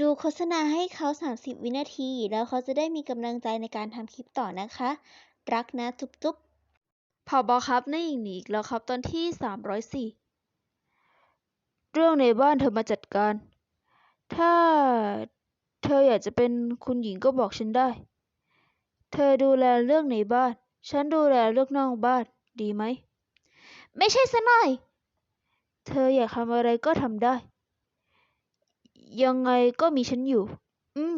ดูโฆษณาให้เขา 30 วินาที แล้วเขาจะได้มีกำลังใจในการทำคลิปต่อนะคะ รักนะจุ๊บๆผอบอครับนายหญิงหนีอีกแล้วครับตอนที่ 304 เรื่องในบ้านเธอมาจัดการ ถ้าเธออยากจะเป็นคุณหญิงก็บอกฉันได้ เธอดูแลเรื่องในบ้าน ฉันดูแลเรื่องนอกบ้าน ดีไหม ไม่ใช่ซะหน่อย เธออยากทำอะไรก็ทำได้ ยังไงก็มีฉันอยู่ อืม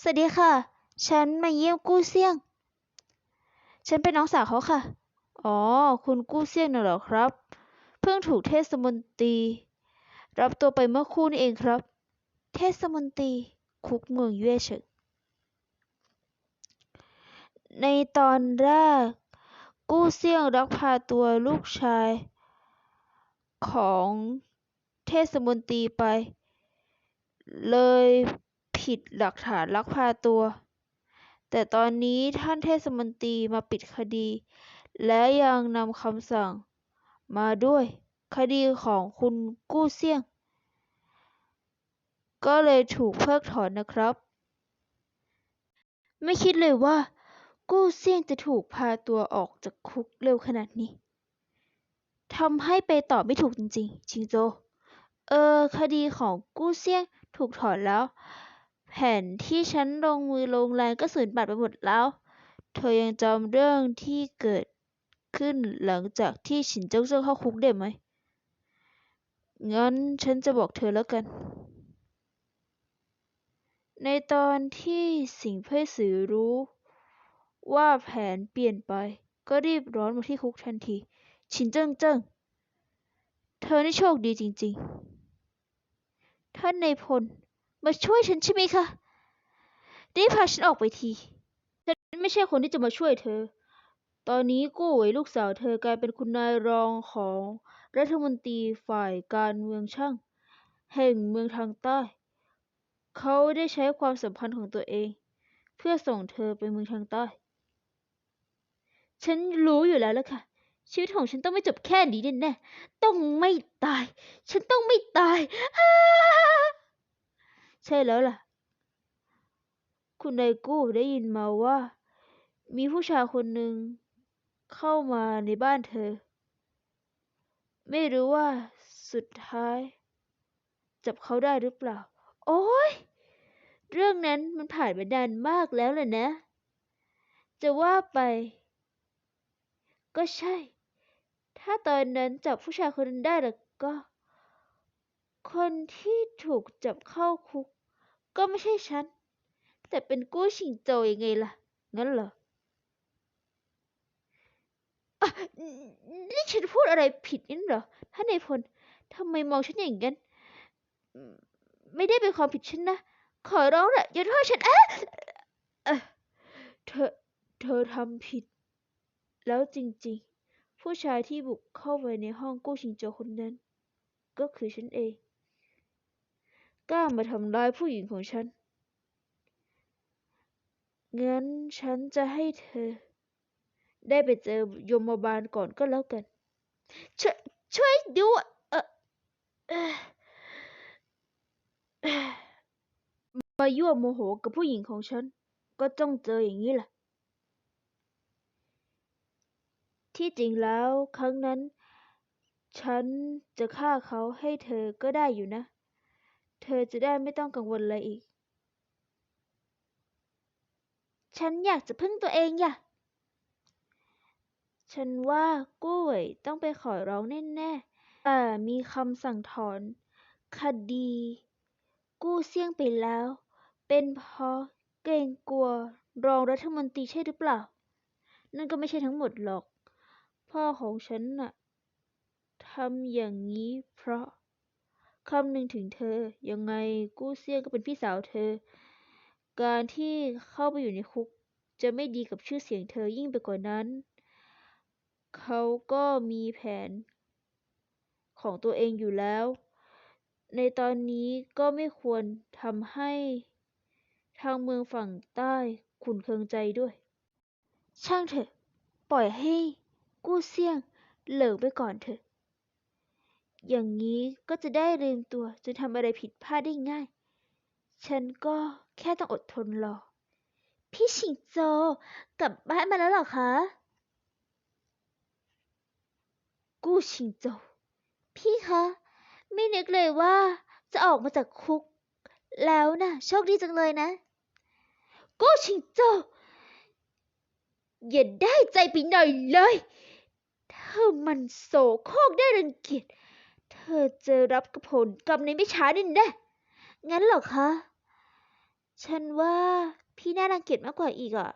สวัสดีค่ะ ฉันมาเยี่ยมกู้เซี่ยง ฉันเป็นน้องสาวเขาค่ะ อ๋อ คุณกู้เซี่ยงน่ะเหรอครับ เพิ่งถูกเทศมนตรี รับตัวไปเมื่อครู่นี้เองครับ เทศมนตรี คุกเมืองเย่เฉิงในตอนแรก กู้เซี่ยงรักพาตัวลูกชายของเทศมนตรีไป เลยผิดหลักฐานลักพาตัว แต่ตอนนี้ท่านเทศมนตรีมาปิดคดี และยังนำคำสั่งมาด้วย คดีของคุณกู้เซี่ยง ก็เลยถูกเพิกถอนนะครับ ไม่คิดเลยว่า กู้เซี่ยงจะถูกพาตัวออกจากคุกเร็วขนาดนี้ทำให้ไปต่อไม่ถูกจริงๆ ชิงโจ เออ คดีของกู้เซี่ยง ถูกถอนแล้ว แผนที่ฉันลงมือลงแรงก็สูญเปล่าไปหมดแล้ว เธอยังจำเรื่องที่เกิดขึ้นหลังจากที่ฉินเจิ้งเจิ้งเข้าคุกได้ไหม งั้นฉันจะบอกเธอแล้วกัน ในตอนที่สิงเพ่สือรู้ ว่าแผนเปลี่ยนไป ก็รีบร้อนมาที่คุกทันที ฉินเจิ้งเจิ้งเธอนี่โชคดีจริง ๆ ท่านในายพล มาช่วยฉันใช่ไหมคะรีบพาฉันออกไปที ฉันไม่ใช่คนที่จะมาช่วยเธอ ตอนนี้กู้เหวยลูกสาวเธอกลายเป็นคุณนายรองของรัฐมนตรีฝ่ายการเมืองช่าง แห่งเมืองทางใต้ เขาได้ใช้ความสัมพันธ์ของตัวเอง เพื่อส่งเธอไปเมืองทางใต้ ฉันรู้อยู่แล้วล่ะค่ะ ชีวิตของฉันต้องไม่จบแค่นี้แน่ๆต้องไม่ตาย ฉันต้องไม่ตาย ใช่แล้วล่ะ คุณนายกู้ได้ยินมาว่า มีผู้ชายคนหนึ่งเข้ามาในบ้านเธอ ไม่รู้ว่าสุดท้าย จับเขาได้หรือเปล่า โอ้ยเรื่องนั้นมันผ่านมานานมากแล้วล่ะนะ จะว่าไป ก็ใช่ ถ้าตอนนั้นจับผู้ชายคนนั้นได้แล้วก็ คนที่ถูกจับเข้าคุก ก็ไม่ใช่ฉัน แต่เป็นกู้ชิงโจยังไงล่ะ งั้นเหรออะนี่ฉันพูดอะไรผิดนั่นเหรอท่านนายพลทำไมมองฉันอย่างนั้น ไม่ได้เป็นความผิดฉันนะ ขอร้องละอย่าโทษฉันอะเออเธอ เธอทำผิด แล้วจริง ๆ ผู้ชายที่บุกเข้าไปในห้องกู้ชิงโจคนนั้น ก็คือฉันเอง กล้ามาทำร้ายผู้หญิงของฉัน งั้นฉันจะให้เธอ ได้ไปเจอยมบาลก่อนก็แล้วกัน ช่วยช่วยด้วยเออเออเออมายั่วโมโหกับผู้หญิงของฉัน ก็ต้องเจออย่างนี้แหละ ที่จริงแล้วครั้งนั้น ฉันจะฆ่าเขาให้เธอก็ได้อยู่นะ เธอจะได้ไม่ต้องกังวลอะไรอีก ฉันอยากจะพึ่งตัวเองอย่ะ ฉันว่ากู้ยต้องไปขอร้องแน่ๆแต่มีคำสั่งถอน คดี กู้เซี่ยงไปแล้ว เป็นเพราะเกรงกลัวรองรัฐมนตรีใช่หรือเปล่า นั่นก็ไม่ใช่ทั้งหมดหรอก พ่อของฉันน่ะทำอย่างนี้เพราะคำนึงถึงเธอ ยังไงกู้เซี่ยงก็เป็นพี่สาวเธอ การที่เข้าไปอยู่ในคุก จะไม่ดีกับชื่อเสียงเธอยิ่งไปกว่านั้น เขาก็มีแผน ของตัวเองอยู่แล้ว ในตอนนี้ก็ไม่ควรทำให้ ทางเมืองฝั่งใต้ขุนเคืองใจด้วย ช่างเถอะ ปล่อยให้ กู้เซี่ยงเหลิงไปก่อนเถอะ อย่างนี้ก็จะได้ลืมตัวจนทำอะไรผิดพลาดได้ง่าย ฉันก็แค่ต้องอดทนรอ พี่ชิงโจกลับบ้านมาแล้วหรอคะ กู้ชิงโจ พี่คะ ไม่นึกเลยว่าจะออกมาจากคุก แล้วนะโชคดีจังเลยนะ กู้ชิงโจอย่าได้ใจไปหน่อยเลย ธอมันโสโครกได้รังเกียจ เธอจะรับกับผลกรรมในไม่ช้าแน่แน่งั้นเหรอคะ ฉันว่าพี่น่ารังเกียจมากกว่าอีกอะ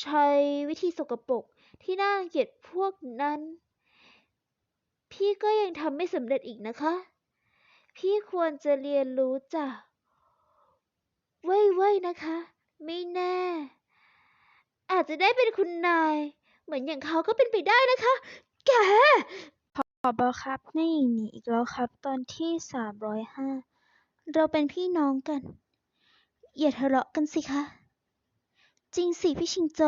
ใช้วิธีสกปรกที่น่ารังเกียจพวกนั้น พี่ก็ยังทำไม่สำเร็จอีกนะคะ พี่ควรจะเรียนรู้จาก เว้ยๆนะคะ ไม่แน่ อาจจะได้เป็นคุณนาย เหมือนอย่างเขาก็เป็นไปได้นะคะ แกขอบอครับนี่นี่อีกแล้วครับ ตอนที่สามร้อยห้าเราเป็นพี่น้องกัน อย่าทะเลาะกันสิคะ จริงสิพี่ชิงโจ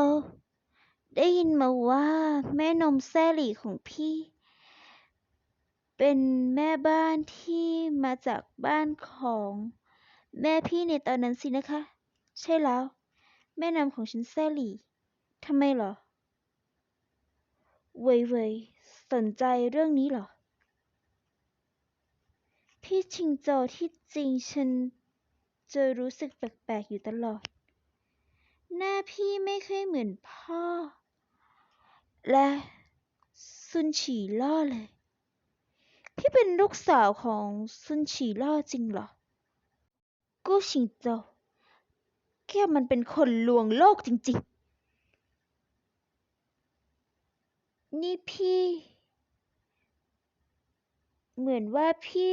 ได้ยินมาว่าแม่นมแซ่หลี่ของพี่ เป็นแม่บ้านที่มาจากบ้านของแม่พี่ในตอนนั้นสินะคะ ใช่แล้ว แม่นมของฉันแซ่หลี่ทำไมเหรอ เว่ยเว่ยสนใจเรื่องนี้เหรอ พี่ชิงโจที่จริงฉันจะรู้สึกแปลกๆอยู่ตลอด หน้าพี่ไม่เคยเหมือนพ่อ และซุนฉีล่อเลย พี่เป็นลูกสาวของซุนฉีล่อจริงเหรอ กู้ชิงโจแค่มันเป็นคนลวงโลกจริงๆ นี่พี่ เหมือนว่าพี่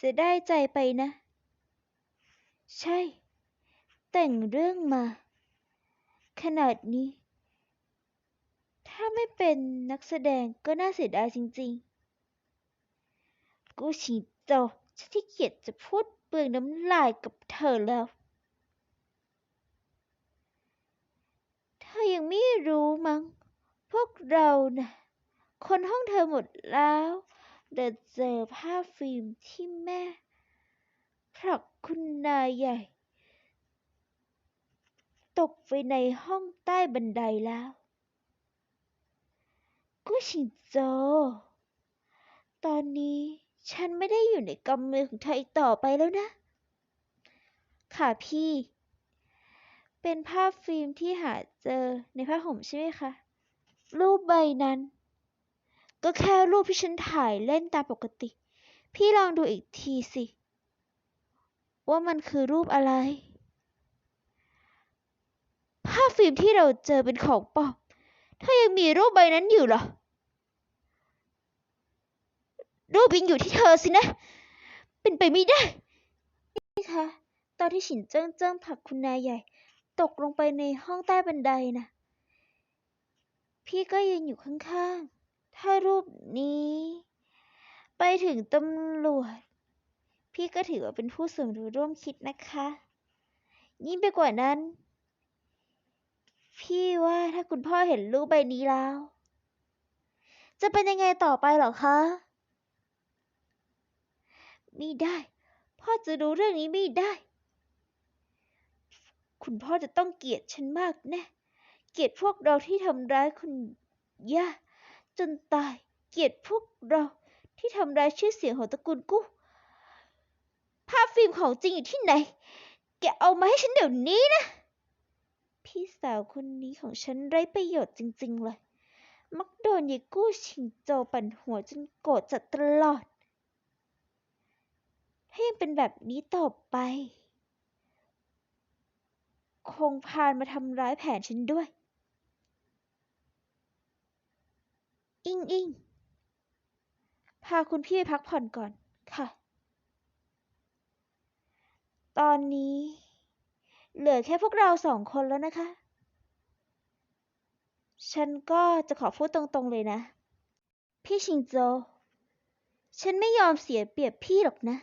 จะได้ใจไปนะ ใช่ แต่งเรื่องมา ขนาดนี้ ถ้าไม่เป็นนักแสดงก็น่าเสียดายจริงๆ กูชิงโจฉันที่เกียจจะพูดเปลืองน้ำลายกับเธอแล้ว เธอยังไม่รู้มั้ง พวกเราน่ะคนห้องเธอหมดแล้วเดินเจอภาพฟิล์มที่แม่ผลักคุณนายใหญ่ ตกไปในห้องใต้บันไดแล้วกู้ชิงโจ ตอนนี้ฉันไม่ได้อยู่ในกำมือของเธออีกต่อไปแล้วนะ ค่ะพี่ เป็นภาพฟิล์มที่หาเจอในผ้าห่มใช่ไหมคะ รูปใบนั้น ก็แค่รูปที่ฉันถ่ายเล่นตามปกติ พี่ลองดูอีกทีสิ ว่ามันคือรูปอะไร ภาพฟิล์มที่เราเจอเป็นของปลอมถ้ายังมีรูปใบนั้นอยู่เหรอ รูปยังอยู่ที่เธอสินะ เป็นไปไม่ได้ นี่คะ ตอนที่ฉินเจิ้งเจิ้งผลักคุณนายใหญ่ ตกลงไปในห้องใต้บันไดนะ พี่ก็ยืนอยู่ข้างๆ ถ้ารูปนี้ ไปถึงตำรวจ พี่ก็ถือว่าเป็นผู้สมรู้ร่วมคิดนะคะ ยิ่งไปกว่านั้น พี่ว่าถ้าคุณพ่อเห็นรูปใบนี้แล้ว จะเป็นยังไงต่อไปหรอคะไม่ได้ พ่อจะรู้เรื่องนี้ไม่ได้ คุณพ่อจะต้องเกลียดฉันมากแน่ เกลียดพวกเราที่ทำร้ายคุณย่าจนตาย เกลียดพวกเราที่ทำร้ายชื่อเสียงของตระกูลกู้ภาพฟิล์มของจริงอยู่ที่ไหน แกเอามาให้ฉันเดี๋ยวนี้นะ พี่สาวคนนี้ของฉันไร้ประโยชน์จริงๆเลย มักโดนยายกู้ชิงโจปั่นหัวจนโกรธจัดตลอด ถ้ายังเป็นแบบนี้ต่อไป คงพานมาทำร้ายแผนฉันด้วย อิงอิงพาคุณพี่ไปพักผ่อนก่อนค่ะ ตอนนี้ เหลือแค่พวกเราสองคนแล้วนะคะ ฉันก็จะขอพูดตรงๆเลยนะ พี่ชิงโจ ฉันไม่ยอมเสียเปรียบพี่หรอกนะ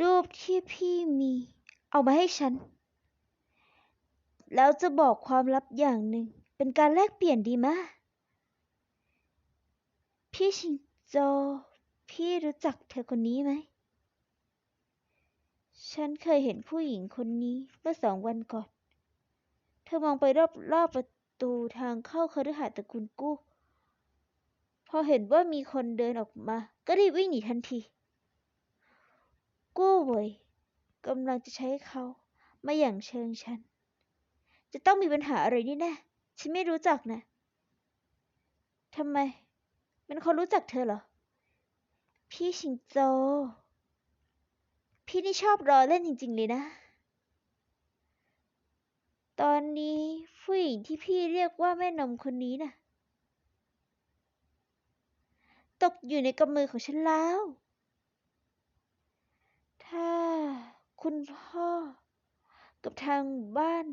รูปที่พี่มีเอามาให้ฉัน แล้วจะบอกความลับอย่างหนึ่ง เป็นการแลกเปลี่ยนดีมะ พี่ชิงโจ พี่รู้จักเธอคนนี้ไหม ฉันเคยเห็นผู้หญิงคนนี้เมื่อสองวันก่อน เธอมองไปรอบๆประตูทางเข้าคฤหาสน์ตระกูลกู้ พอเห็นว่ามีคนเดินออกมา ก็รีบวิ่งหนีทันที กู้เวยกำลังจะใช้เขามาอย่างเชิงฉัน จะต้องมีปัญหาอะไรนี่แน่ ฉันไม่รู้จักนะทำไมเป็นคนรู้จักเธอเหรอ พี่ชิงโจ พี่นี่ชอบรอเล่นจริง ๆ เลยนะ ตอนนี้ผู้หญิงที่พี่เรียกว่าแม่นมคนนี้น่ะ ตกอยู่ในกำมือของฉันแล้ว ถ้าคุณพ่อกับทางบ้าน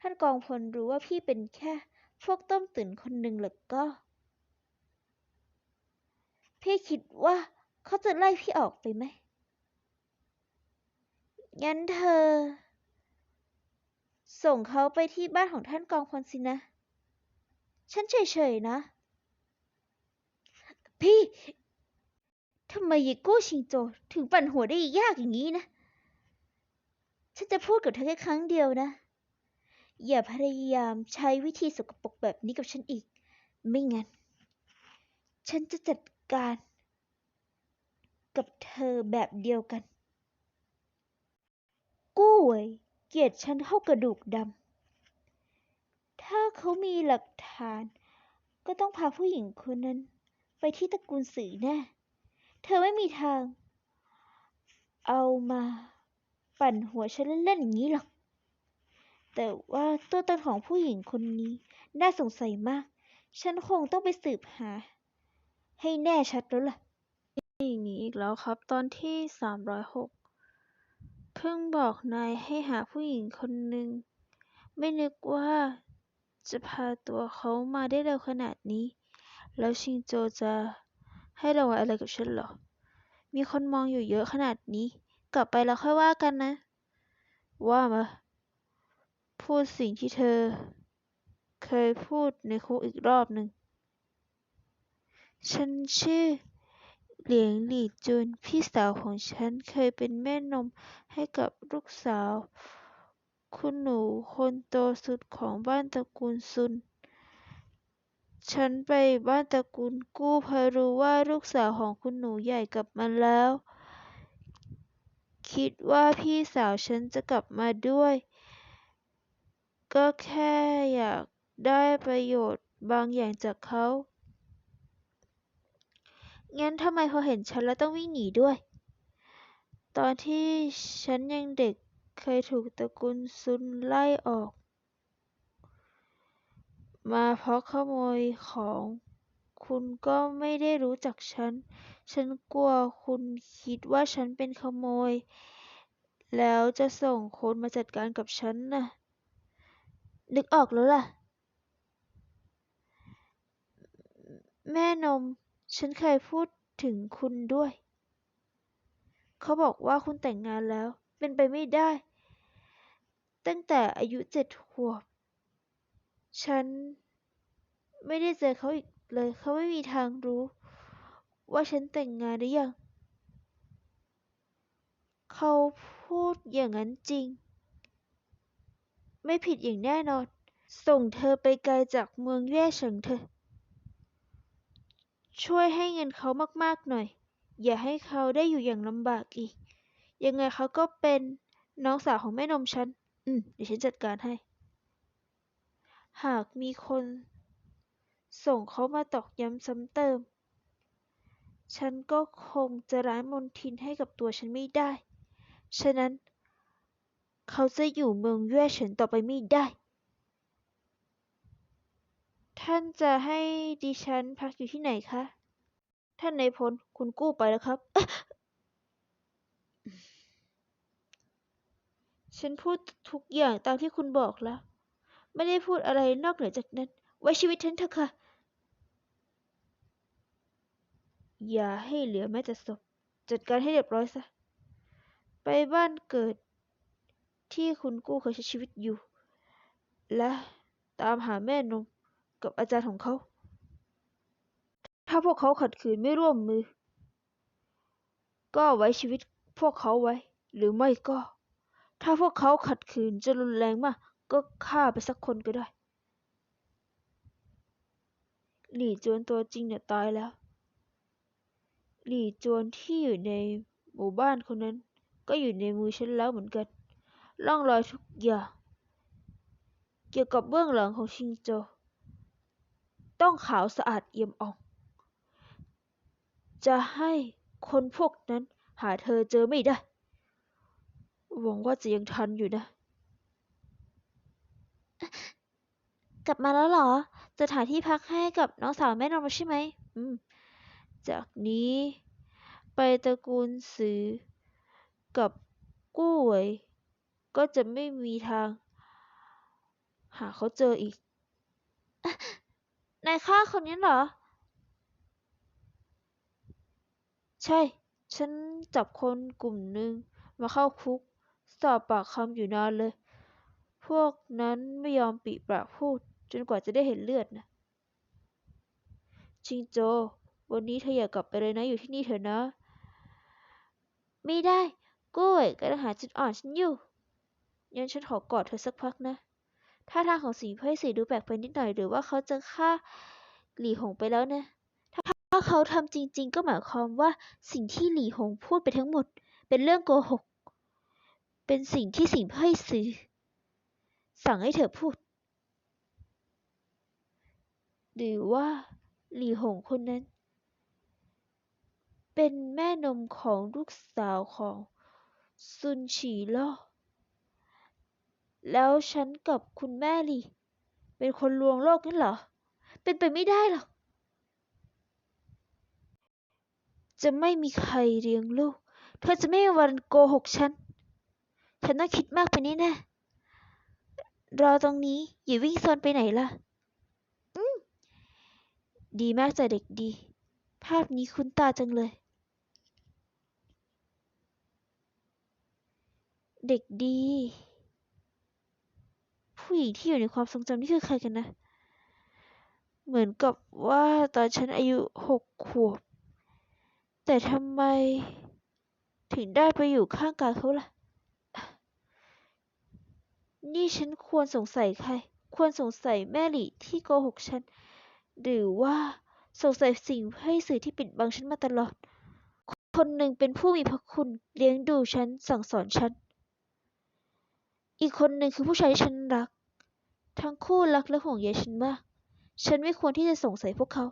ท่านกองพลรู้ว่าพี่เป็นแค่ พวกต้มตุ๋นคนหนึ่งหรือก็ พี่คิดว่าเขาจะไล่พี่ออกไปไหม งั้นเธอ ส่งเขาไปที่บ้านของท่านกองพลสินะ ฉันเฉยๆนะ พี่ทำไมยายกู้ชิงโจถึงปั่นหัวได้ยากอย่างนี้นะ ฉันจะพูดกับเธอแค่ครั้งเดียวนะ อย่าพยายามใช้วิธีสกปรกแบบนี้กับฉันอีก ไม่งั้น ฉันจะจัดการ กับเธอแบบเดียวกัน กู้เวยเกลียดฉันเข้ากระดูกดำ ถ้าเขามีหลักฐาน ก็ต้องพาผู้หญิงคนนั้น ไปที่ตระกูลสือแน่ เธอไม่มีทาง เอามา ปั่นหัวฉันเล่นๆอย่างนี้หรอก แต่ว่าตัวตนของผู้หญิงคนนี้น่าสงสัยมาก ฉันคงต้องไปสืบหา ให้แน่ชัดแล้วล่ะอย่างนี้อีกแล้วครับตอนที่สามร้อยหกเพิ่งบอกนายให้หาผู้หญิงคนหนึ่ง ไม่นึกว่าจะพาตัวเขามาได้เร็วขนาดนี้ แล้วชิงโจจะให้รางวัลอะไรกับฉันเหรอ มีคนมองอยู่เยอะขนาดนี้ กลับไปแล้วค่อยว่ากันนะ ว่ามา พูดสิ่งที่เธอเคยพูดในคุกอีกรอบหนึ่งฉันชื่อเหลียงหลี่จุน พี่สาวของฉันเคยเป็นแม่นมให้กับลูกสาว คุณหนูคนโตสุดของบ้านตระกูลซุน ฉันไปบ้านตระกูลกู้เพราะรู้ว่าลูกสาวของคุณหนูใหญ่กลับมาแล้ว คิดว่าพี่สาวฉันจะกลับมาด้วย ก็แค่อยากได้ประโยชน์บางอย่างจากเขา งั้นทำไมพอเห็นฉันแล้วต้องวิ่งหนีด้วย ตอนที่ฉันยังเด็กเคยถูกตระกูลซุนไล่ออก มาเพราะขโมยของคุณก็ไม่ได้รู้จักฉัน ฉันกลัวคุณคิดว่าฉันเป็นขโมย แล้วจะส่งคนมาจัดการกับฉันน่ะ นึกออกแล้วล่ะ แม่นม ฉันเคยพูดถึงคุณด้วย เขาบอกว่าคุณแต่งงานแล้ว เป็นไปไม่ได้ ตั้งแต่อายุเจ็ดขวบ ฉันไม่ได้เจอเขาอีกเลย เขาไม่มีทางรู้ ว่าฉันแต่งงานหรือยัง เขาพูดอย่างนั้นจริง ไม่ผิดอย่างแน่นอน ส่งเธอไปไกลจากเมืองแย่เฉิงเถอะ ช่วยให้เงินเขามากๆหน่อย อย่าให้เขาได้อยู่อย่างลำบากอีก ยังไงเขาก็เป็นน้องสาวของแม่นมฉัน อืม เดี๋ยวฉันจัดการให้ หากมีคน ส่งเขามาตอกย้ำซ้ำเติม ฉันก็คงจะร้ายมนทินให้กับตัวฉันไม่ได้ ฉะนั้น เขาจะอยู่เมืองแย่เฉินต่อไปไม่ได้ ท่านจะให้ดิฉันพักอยู่ที่ไหนคะ ท่านนายพลคุณกู้ไปแล้วครับ ฉันพูดทุกอย่างตามที่คุณบอกแล้ว ไม่ได้พูดอะไรนอกเหนือจากนั้น ไว้ชีวิตฉันเถอะค่ะ อย่าให้เหลือแม้แต่ศพ จัดการให้เรียบร้อยซะ ไปบ้านเกิด ที่คุณกู้เคยใช้ชีวิตอยู่ และตามหาแม่นมกับอาจารย์ของเขา ถ้าพวกเขาขัดขืนไม่ร่วมมือ ก็ไว้ชีวิตพวกเขาไว้ หรือไม่ก็ ถ้าพวกเขาขัดขืนจนรุนแรงมาก ก็ฆ่าไปสักคนก็ได้ หลี่จวนตัวจริงเนี่ยตายแล้ว หลี่จวนที่อยู่ในหมู่บ้านคนนั้น ก็อยู่ในมือฉันแล้วเหมือนกัน ร่องรอยทุกอย่าง เกี่ยวกับเบื้องหลังของชิงโจ ต้องขาวสะอาดเอี่ยมอ่อง จะให้คนพวกนั้นหาเธอเจอไม่ได้ หวังว่าจะยังทันอยู่นะ กลับมาแล้วเหรอ จะหาที่พักให้กับน้องสาวแม่นอมใช่ไหมอืม จากนี้ไปตระกูลซือกับกู้เวย ก็จะไม่มีทาง หาเขาเจออีก นายฆ่าคนนี้เหรอ ใช่ ฉันจับคนกลุ่มหนึ่งมาเข้าคุก สอบปากคำอยู่นานเลย พวกนั้นไม่ยอมปิปากพูด จนกว่าจะได้เห็นเลือดนะ ชิงโจ วันนี้เธออย่ากลับไปเลยนะ อยู่ที่นี่เถอะนะ ไม่ได้กู้วยกำลังหาจุดอ่อนฉันอยู่ งั้นฉันขอกอดเธอสักพักนะ ท่าทางของสีเพ่ยสีดูแปลกไปนิดหน่อยหรือว่าเขาจะฆ่าหลี่หงไปแล้วนะ ถ้าเขาทำจริง ๆ ก็หมายความว่าสิ่งที่หลี่หงพูดไปทั้งหมด เป็นเรื่องโกหก เป็นสิ่งที่สิงเพ่ยสือสั่งให้เธอพูด หรือว่าหลี่หงคนนั้น เป็นแม่นมของลูกสาวของซุนฉีล่อ แล้วฉันกับคุณแม่หลี่ เป็นคนลวงโลกนั่นเหรอ เป็นไปไม่ได้หรอก จะไม่มีใครเลี้ยงลูก เธอจะไม่มีวันโกหกฉัน ฉันต้องคิดมากไปแน่ๆรอตรงนี้ อย่าวิ่งโซนไปไหนล่ะ อืม ดีมากจ้ะเด็กดี ภาพนี้คุ้นตาจังเลย เด็กดี ผู้หญิงที่อยู่ในความทรงจำนี่คือใครกันนะ เหมือนกับว่าตอนฉันอายุหกขวบ แต่ทำไมถึงได้ไปอยู่ข้างกายเขาล่ะ นี่ฉันควรสงสัยใคร ควรสงสัยแม่หลี่ที่โกหกฉัน หรือว่าสงสัยสิ่งให้สื่อที่ปิดบังฉันมาตลอด คนหนึ่งเป็นผู้มีพระคุณเลี้ยงดูฉันสั่งสอนฉัน อีกคนหนึ่งคือผู้ชายที่ฉันรัก ทั้งคู่รักและห่วงใยฉันมาก ฉันไม่ควรที่จะสงสัยพวกเขา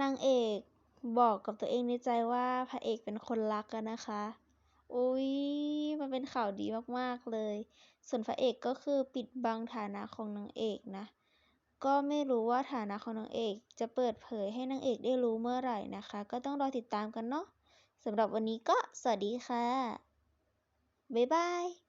นางเอกบอกกับตัวเองในใจว่าพระเอกเป็นคนรักกันนะคะอุ้ยมันเป็นข่าวดีมากๆเลย ส่วนพระเอกก็คือปิดบังฐานะของนางเอกนะ ก็ไม่รู้ว่าฐานะของนางเอกจะเปิดเผยให้นางเอกได้รู้เมื่อไหร่นะคะ ก็ต้องรอติดตามกันเนาะสำหรับวันนี้ก็สวัสดีค่ะ บ๊ายบาย